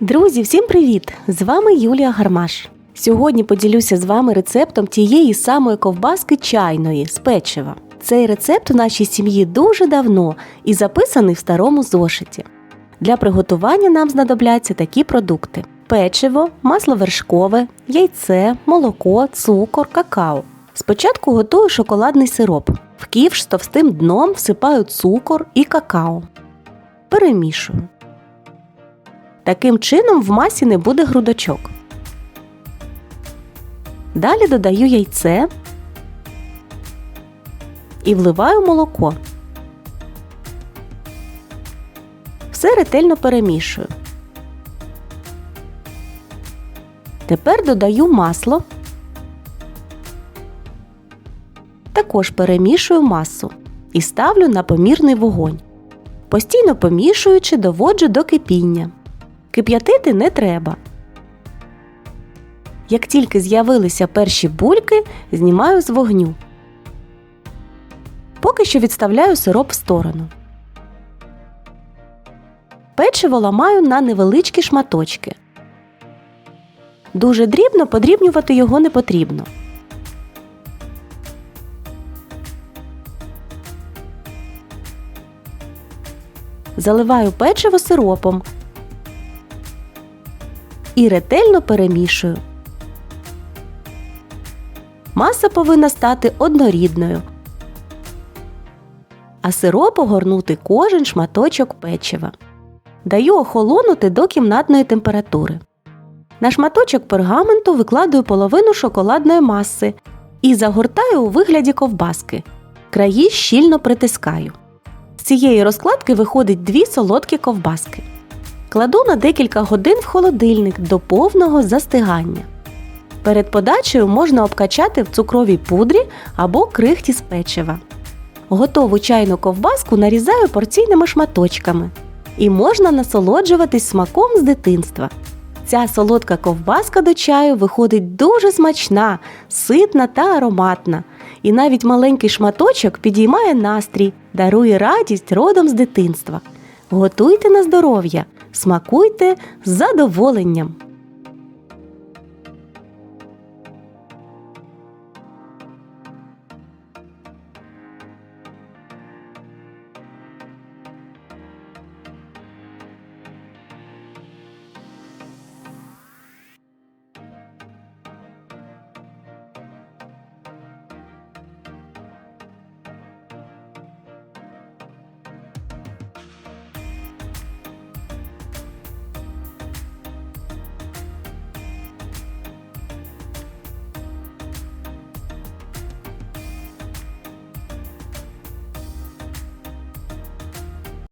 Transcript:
Друзі, всім привіт! З вами Юлія Гармаш. Сьогодні поділюся з вами рецептом тієї самої ковбаски чайної з печива. Цей рецепт у нашій сім'ї дуже давно і записаний в старому зошиті. Для приготування нам знадобляться такі продукти: печиво, масло вершкове, яйце, молоко, цукор, какао. Спочатку готую шоколадний сироп. В ківш з товстим дном всипаю цукор і какао. Перемішую. Таким чином в масі не буде грудочок. Далі додаю яйце і вливаю молоко. Все ретельно перемішую. Тепер додаю масло. Також перемішую масу і ставлю на помірний вогонь. Постійно помішуючи, доводжу до кипіння. Кип'ятити не треба. Як тільки з'явилися перші бульки, знімаю з вогню. Поки що відставляю сироп в сторону. Печиво ламаю на невеличкі шматочки. Дуже дрібно подрібнювати його не потрібно. Заливаю печиво сиропом і ретельно перемішую. Маса повинна стати однорідною, а сироп огорнути кожен шматочок печива. Даю охолонути до кімнатної температури. На шматочок пергаменту викладаю половину шоколадної маси і загортаю у вигляді ковбаски. Краї щільно притискаю. З цієї розкладки виходить дві солодкі ковбаски. Кладу на декілька годин в холодильник до повного застигання. Перед подачею можна обкачати в цукровій пудрі або крихті з печива. Готову чайну ковбаску нарізаю порційними шматочками. І можна насолоджуватись смаком з дитинства. Ця солодка ковбаска до чаю виходить дуже смачна, ситна та ароматна. І навіть маленький шматочок підіймає настрій, дарує радість родом з дитинства. Готуйте на здоров'я, смакуйте з задоволенням.